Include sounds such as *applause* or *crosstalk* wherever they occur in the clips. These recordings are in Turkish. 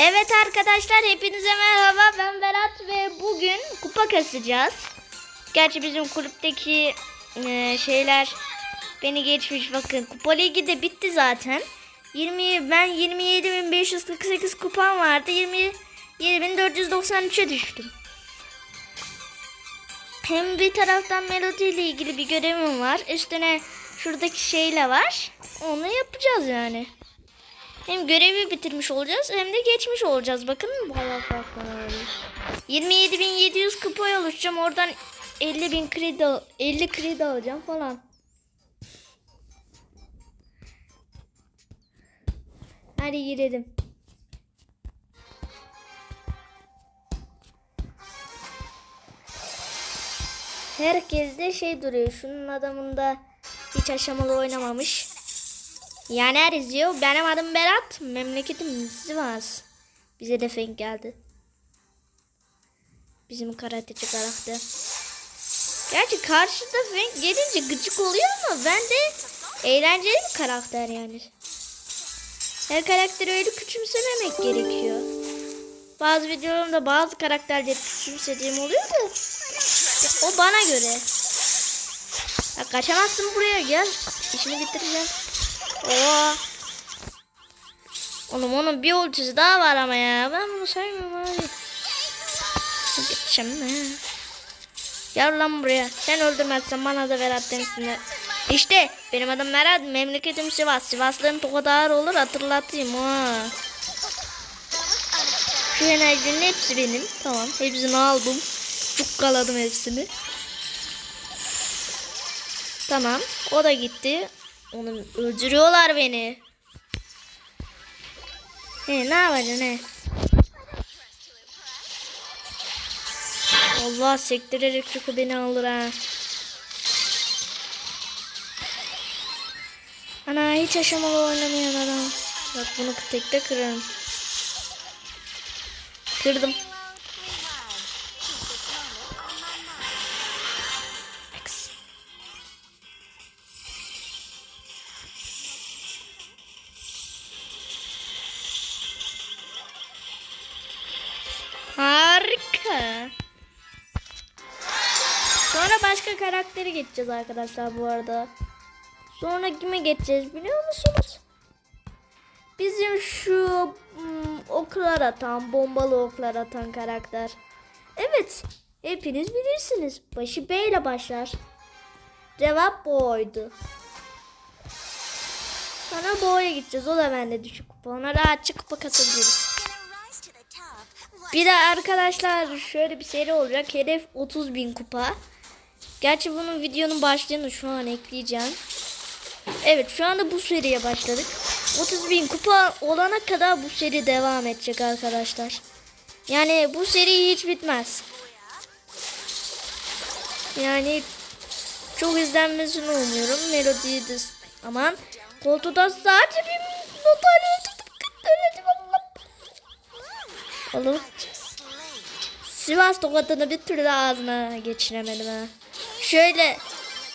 Evet arkadaşlar hepinize merhaba ben Berat ve bugün kupa kasacağız. Gerçi bizim kulüpteki e, şeyler beni geçmiş bakın kupa ligi de bitti zaten. 20 ben 27.548 kupam vardı 27.493'e düştüm. Hem bir taraftan melodi ile ilgili bir görevim var. Üstüne şuradaki şeyle var. Onu yapacağız yani. Hem görevi bitirmiş olacağız hem de geçmiş olacağız. Bakın bayağı farklı. 27.700 kupa oluşacağım. Oradan 50.000 kredi al- 50 kredi alacağım falan. Hadi girelim. Herkes de şey duruyor. Şunun adamında hiç aşamalı oynamamış. Yaner izliyor. Benim adım Berat. Memleketim Sivas. Bize de fenk geldi. Bizim karateci karakter. Gerçi karşıda fenk gelince gıcık oluyor ama ben de eğlenceli bir karakter yani. Her karakteri öyle küçümsememek gerekiyor. Bazı videolarımda bazı karakterleri küçümsediğim oluyor da o bana göre. Ya kaçamazsın buraya gel. İşini bitireceğim. Oo. Oğlum onun bir ultisi daha var ama ya. Ben bunu sevmiyorum abi. Geçeceğim ne? Gel lan buraya. Sen öldürmezsen bana da ver üstüne. İşte benim adım Meral. Memleketim Sivas. Sivaslıların tokadı ağır olur hatırlatayım ha. Şu enerjinin hepsi benim. Tamam. Hepsini aldım. Cukkaladım hepsini. Tamam. O da gitti. Onu öldürüyorlar beni. He ne yapacaksın he? Allah sektirerek çünkü beni alır ha. Ana hiç aşamalı oynamayan adam. Bak bunu tekte kırarım. Kırdım. Başka karaktere geçeceğiz arkadaşlar bu arada. Sonra kime geçeceğiz biliyor musunuz? Bizim şu hmm, oklar atan, bombalı oklar atan karakter. Evet, hepiniz bilirsiniz. Başı B ile başlar. Cevap bu oydu. Sonra Bo'ya gideceğiz. O da bende düşük kupa. Ona rahatça kupa kasabiliriz. Bir de arkadaşlar şöyle bir seri olacak. Hedef 30 bin kupa. Gerçi bunun videonun başlığını şu an ekleyeceğim. Evet şu anda bu seriye başladık. 30 bin kupa olana kadar bu seri devam edecek arkadaşlar. Yani bu seri hiç bitmez. Yani çok izlenmesini umuyorum. Melodiyi de aman. Koltuğda sadece bir notayla oturdum. Oğlum. Sivas tokatını bir türlü ağzına geçiremedim ha. Şöyle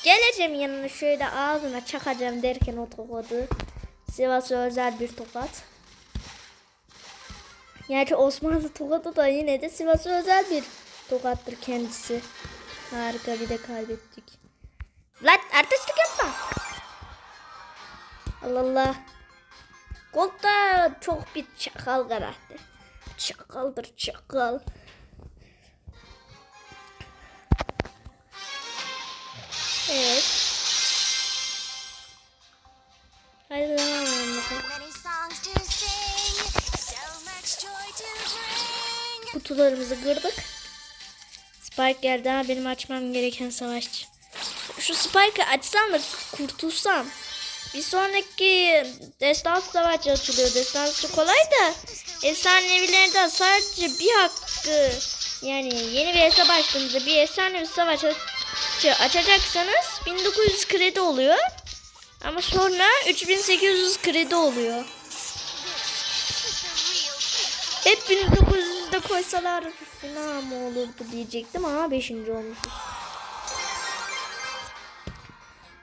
geleceğim yanına şöyle ağzına çakacağım derken o tokadı. Sivas'a özel bir tokat. Gerçi Osmanlı tokadı da yine de Sivas'a özel bir tokattır kendisi. Harika bir de kaybettik. Lan artistlik yapma. Allah Allah. Kolda çok bir çakal karakter. Çakaldır çakal. Evet. Hadi devam edelim. Kutularımızı kırdık. Spike geldi ha benim açmam gereken savaşçı. Şu Spike'ı açsam da kurtulsam. Bir sonraki destansı savaş açılıyor. Destansı kolay da efsanevilerden sadece bir hakkı yani yeni bir hesap açtığınızda bir efsanevi savaş aç- açacaksanız 1900 kredi oluyor. Ama sonra 3800 kredi oluyor. Hep 1900'de koysalar fena mı olurdu diyecektim ama 5. olmuşuz.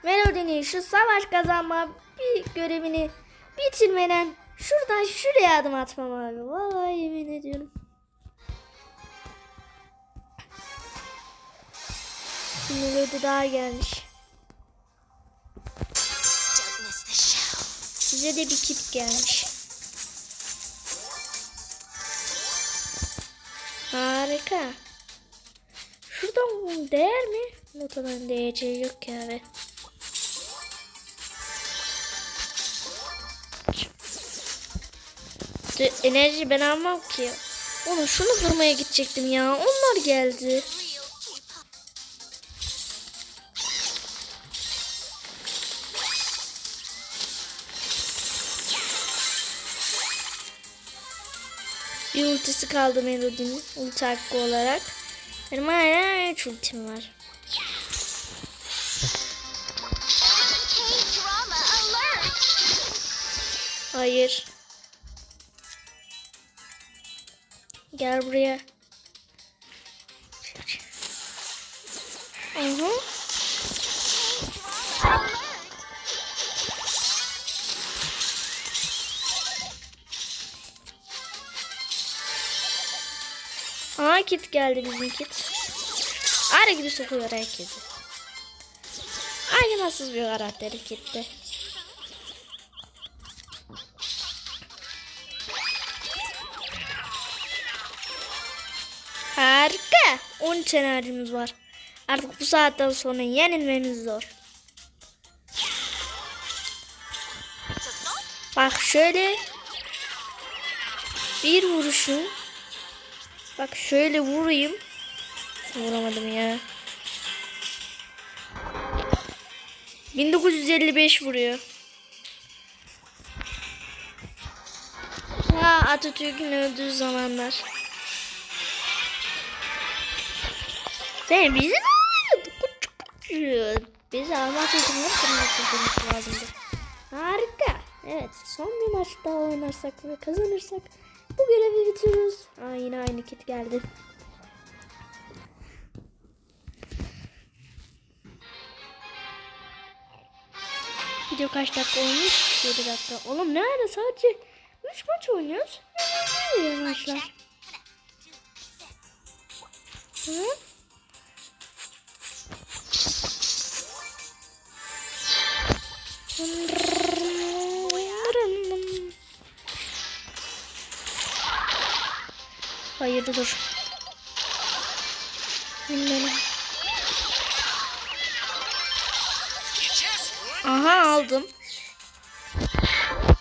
Melody'nin şu savaş kazanma bir görevini bitirmeden Şuradan şuraya adım atmam abi. Vallahi yemin ediyorum. Melodi daha gelmiş. Size de bir kit gelmiş. Harika. Şuradan değer mi? Notadan değeceği yok. De- Enerji ben almam ki. Oğlum şunu kırmaya gidecektim ya. Onlar geldi. Bir ultisi kaldı Melody'nin ulti hakkı olarak. Benim hala 3 ultim var. Hayır. Gel buraya. Geldi bizim kit. Ara gibi sokuyor herkesi. Acımasız bir karakteri kitti. Harika. 13 enerjimiz var. Artık bu saatten sonra yenilmemiz zor. Bak şöyle bir vuruşum Bak şöyle vurayım. Vuramadım ya. 1955 vuruyor. Ha Atatürk'ün öldüğü zamanlar. Sen bizi mi alıyordun? Küçük küçük. Biz almak için ne kırmak lazımdı. Harika. Evet son bir maç daha oynarsak ve kazanırsak bu görevi bitiriyoruz. Aa yine aynı kit geldi. Video kaç dakika olmuş? 7 dakika. Oğlum ne ara sadece 3 maç oynuyoruz. Ne maçlar? Hı? Hayır dur. Bilmem. Aha aldım.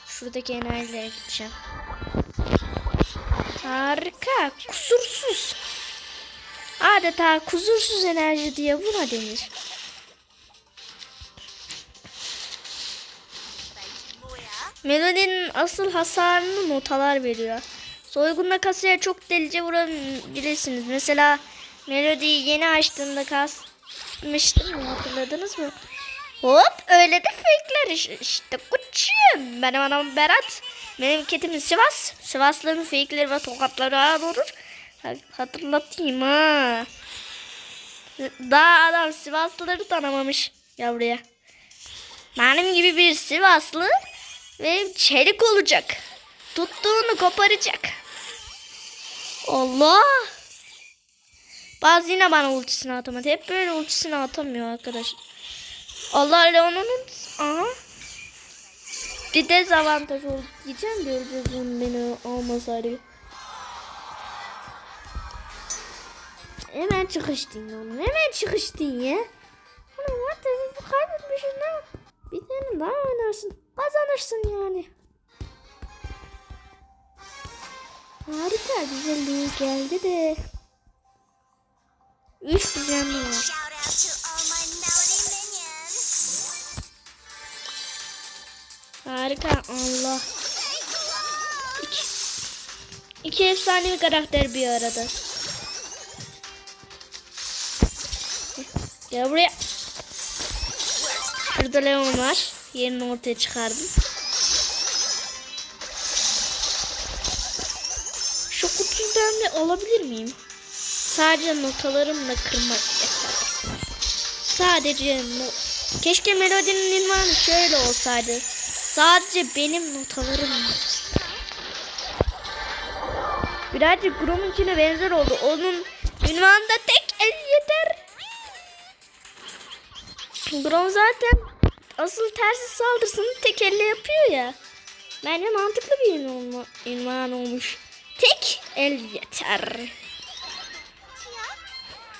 Şuradaki enerjilere gideceğim. Harika. Kusursuz. Adeta kusursuz enerji diye buna denir. Melodinin asıl hasarını notalar veriyor. Soygunda kasaya çok delice vurabilirsiniz. Mesela Melodi'yi yeni açtığımda kasmıştım mı hatırladınız mı? Hop öyle de fake'ler iş- işte kuçum. Benim anam Berat. Benim ketim Sivas. Sivaslı'nın fake'leri ve tokatları ağır olur. Ha- Hatırlatayım ha. Daha adam Sivaslıları tanımamış yavruya. Benim gibi bir Sivaslı ve çelik olacak. Tuttuğunu koparacak. Allah. Bazı yine bana ultisini atamadı. Hep böyle ultisini atamıyor arkadaş. Allah Leon'un. Aha. Bir dezavantaj oldu diyeceğim de Ölcez'in beni almasaydı. Hemen çıkıştın oğlum. Hemen çıkıştın ya. Ulan hadi bu kaybetmişiz ne? Bir tane daha oynarsın. Kazanırsın yani. Harika güzelliği geldi de. Üç düzenli var. Harika Allah. İki, iki efsanevi karakter bir arada. Gel buraya. Şurada Leon var. Yerini ortaya çıkardım. Alabilir miyim? Sadece notalarımla kırmak yeter. Sadece no Keşke melodinin ünvanı şöyle olsaydı. Sadece benim notalarım. Birazcık Grom'unkine benzer oldu. Onun ünvanında tek el yeter. Grom zaten asıl tersi saldırısını tek elle yapıyor ya. Bence mantıklı bir ünvan olmuş. Tek el yeter.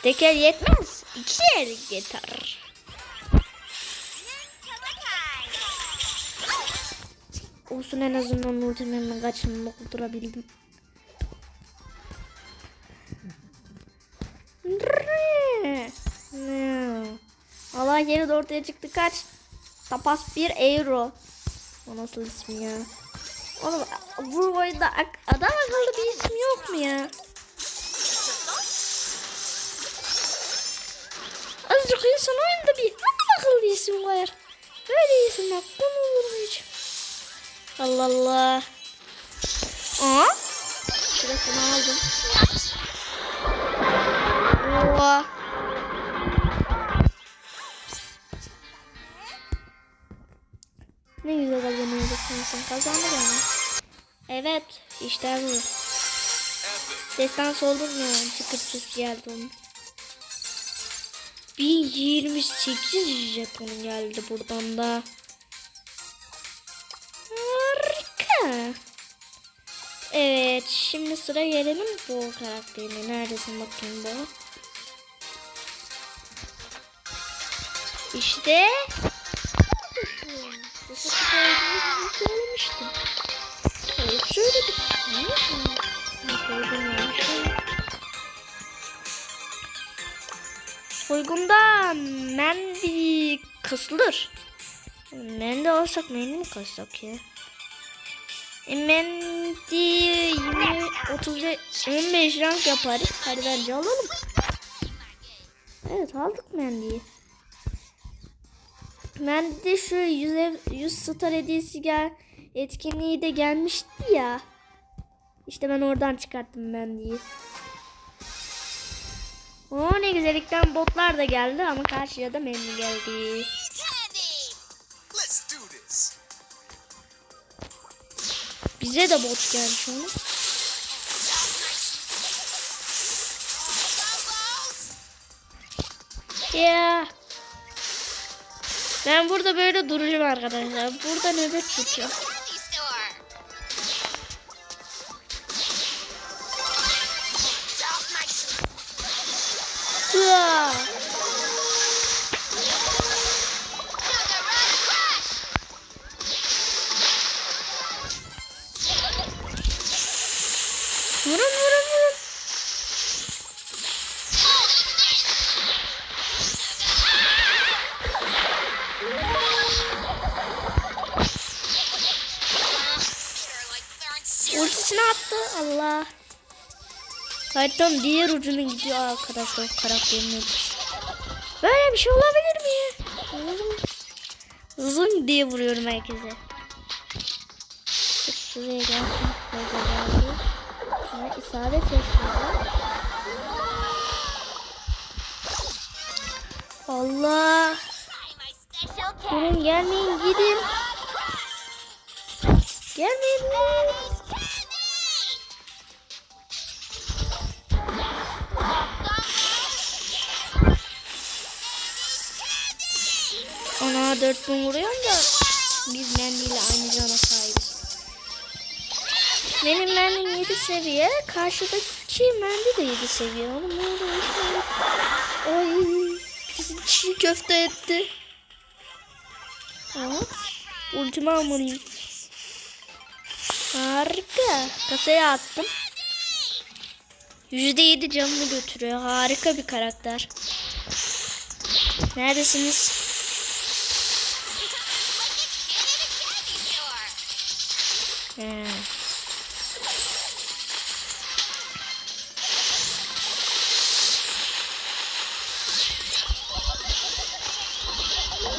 Tek el yetmez. İki el yeter. Olsun en azından kurtarabildim. Ne? Ne? Allah yeni de ortaya çıktı kaç? Tapas 1 euro. O nasıl ismi ya? Oğlum bu oyunda adam akıllı bir isim yok mu ya? Azıcık insan oyunda bir adam akıllı isim koyar. Böyle isim aklım olur mu hiç? Allah Allah. Aa? Şurasını aldım. Oha. Kazandı yani. Evet. işte bu. Destan oldum ya. Çıkır ses geldi onun. 1028 jeton geldi buradan da. Harika. Evet şimdi sıra gelelim bu karakterine. Neredesin bakayım bu? İşte. Soygunda Mendi kısılır. Mendi olsak Mendi mi kassak ya? E, Mendi 20, 35, 15 rank yaparız. Hadi bence alalım. Evet aldık Mendi'yi. Mendi'de şu 100, ev- 100 star hediyesi gel, etkinliği de gelmişti ya. İşte ben oradan çıkarttım Mendi'yi. O ne güzellikten botlar da geldi ama karşıya da Mendi geldi. Bize de bot gelmiş oğlum. Ya. Ben burada böyle duracağım arkadaşlar. Burada nöbet tutacağım. Haritanın diğer ucuna gidiyor arkadaşlar karakterin ultisi. Böyle bir şey olabilir mi? Zın, diye vuruyorum herkese. Şuraya gelsin. Şuraya geldi. İsabet etmiyor. Allah. Durun gelmeyin gidin. Gelmeyin. Ona 4000 vuruyor da biz mendiyle aynı cana sahibiz. Benim mendim 7 seviye, karşıdaki mendi de 7 seviye. Oğlum ne oldu? Ay, bizi çiğ köfte etti. Ama ultimi almalıyım. Harika. Kasaya attım. %7 canını götürüyor. Harika bir karakter. Neredesiniz? Store!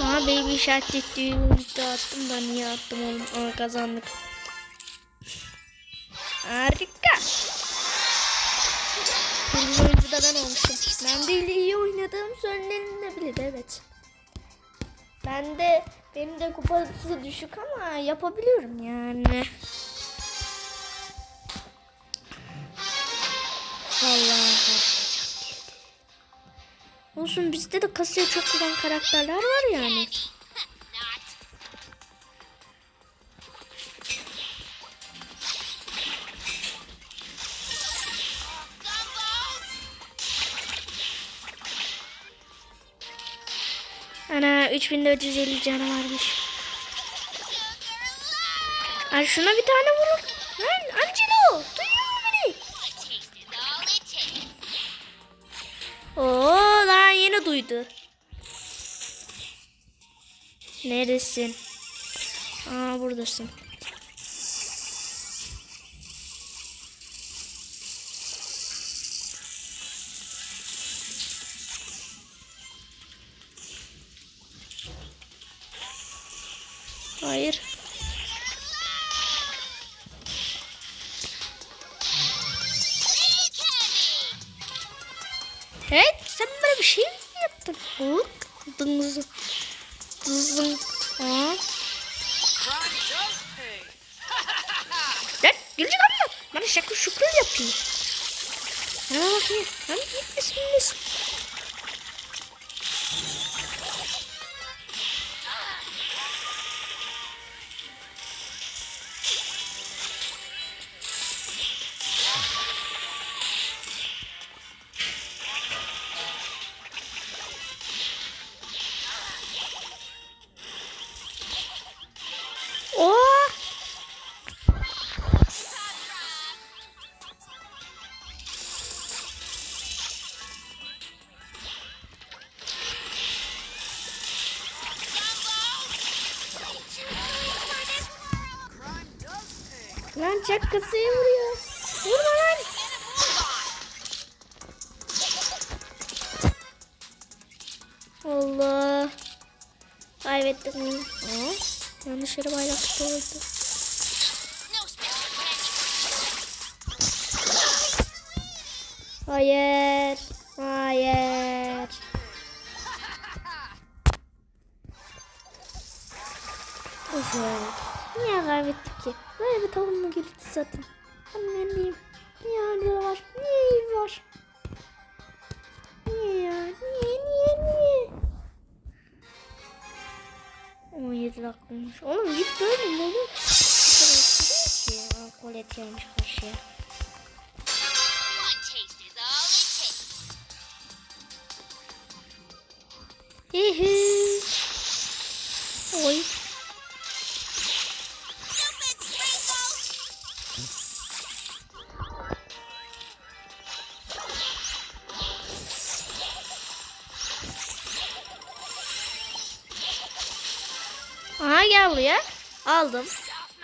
Aha baby işaretlettiği ulti attım da niye attım oğlum? Ama kazandık. Harika. Birinci oyuncu da ben olmuşum. Ben de iyi oynadığım söylenebilir evet. Ben de benim de kupası düşük ama yapabiliyorum yani. Olsun bizde de kasaya çok kuran karakterler var yani. Ana 3450 canı varmış. Ay şuna bir tane vurun. Lan Angelo duyuyor musun beni? Oo daha yeni duydu. Neredesin? Aa buradasın. Hayır. Pay. Lan çak kasayı vuruyor. Vurma lan. Allah. Kaybettik mi? Aa, yanlış yere bayrak catch. Hayır. Hayır. Of kaybettik ki? Böyle bir tavuk mu gitti zaten? Ben. Niye öyle var? Niye var? Niye ya? Niye niye niye? 17 dakikamış. Oğlum git böyle. Aa, Kolet gelmiş karşıya. Hihi. Oy. Aldım. Off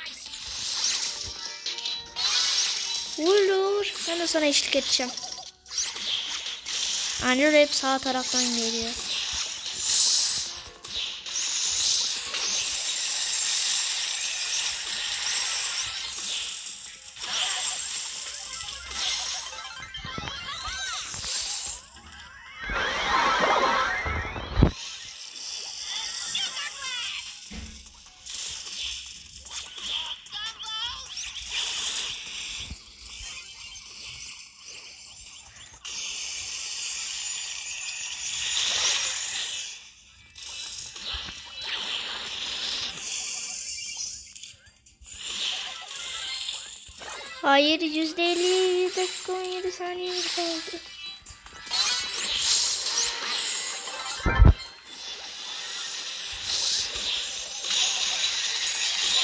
my Vur. Ben de sana eşlik edeceğim. Anne hep sağ taraftan geliyor. Hayır yüzde elli dakika 17 saniye kaldı.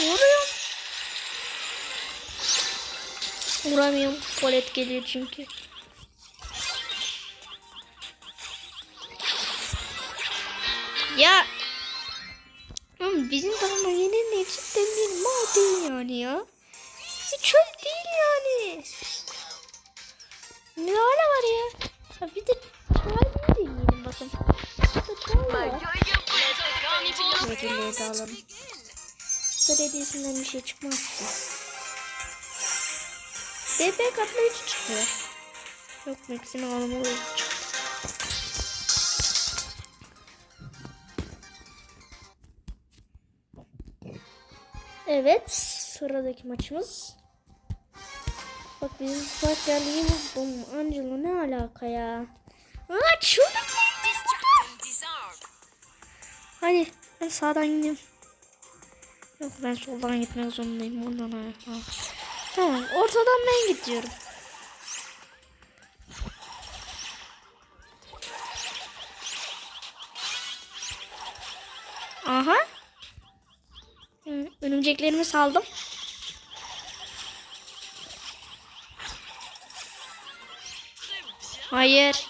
Vuruyorum. Vuramıyorum. Tuvalet geliyor çünkü. Ya. Oğlum bizim takıma yenilmeyi cidden bir mal değil yani ya. Çöp değil yani. Ne hala var ya? Ha bir de kalbini de yiyelim bakın. Ödülleri de alalım. Bu hediyesinden bir şey çıkmaz ki. DP katlayıcı çıkıyor. Yok maksimum alımı çıktı. Evet sıradaki maçımız. Bak bizim Spark geldi. Bum Angelo ne alaka ya? Aa biz Hadi ben sağdan gidiyorum. Yok ben soldan gitmek zorundayım. Ondan ha. Tamam ortadan ben gidiyorum. Aha. Örümceklerimi saldım. Hayır.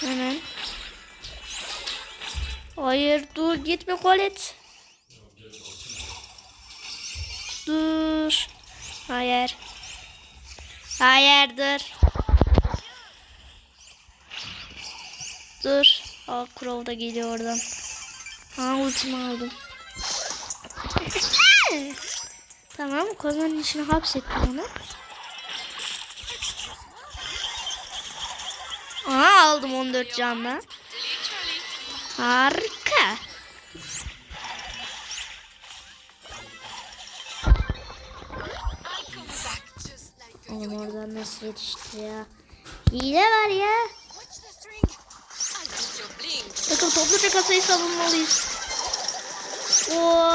Hemen. Hayır dur gitme Kolet. Dur. Hayır. Hayır dur. Aa Crow da geliyor oradan. Ha ultimi aldım. *laughs* tamam kozanın içine hapsettim onu. Aha aldım 14 canla. Harika. Oğlum oradan nasıl yetişti ya? Hile var ya. Bling. Takım topluca kasayı savunmalıyız. Oo.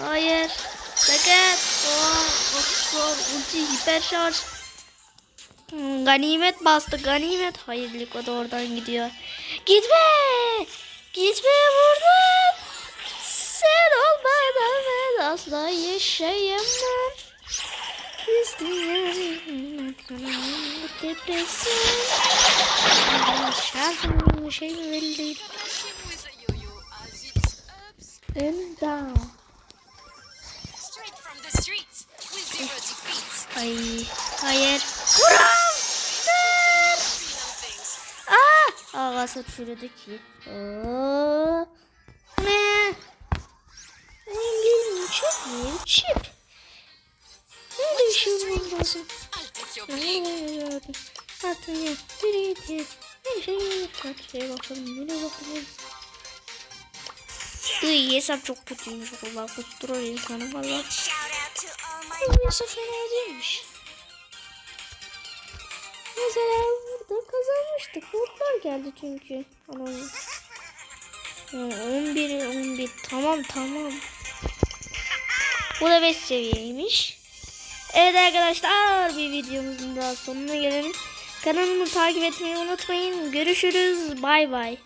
Hayır. Sakın. Oo. Oksor. Ulti hiper şarj. Hmm, ganimet bastı. Ganimet. Hayır Liko da oradan gidiyor. Gitme. Gitme buradan. Sen olmadan ben asla yaşayamam. İsteyen depresyon. Şarkının şey mi belli değil. Same with a yo-yo Aa! Ağası çürüdü ki. Oo. Ne? Rengin çip çip. Nerede ışığım lazım? Atıyor. Biri Her şey kaç şeye bakalım. Nereye bakalım? Iy hesap çok kötüymüş. Allah kusturur insanı valla. Bu hesap fena değilmiş. Mesela burada kazanmıştık. Botlar geldi çünkü. Ha, 11 11 tamam tamam. Bu da 5 seviyeymiş. Evet arkadaşlar bir videomuzun daha sonuna gelelim. Kanalımı takip etmeyi unutmayın. Görüşürüz. Bay bay.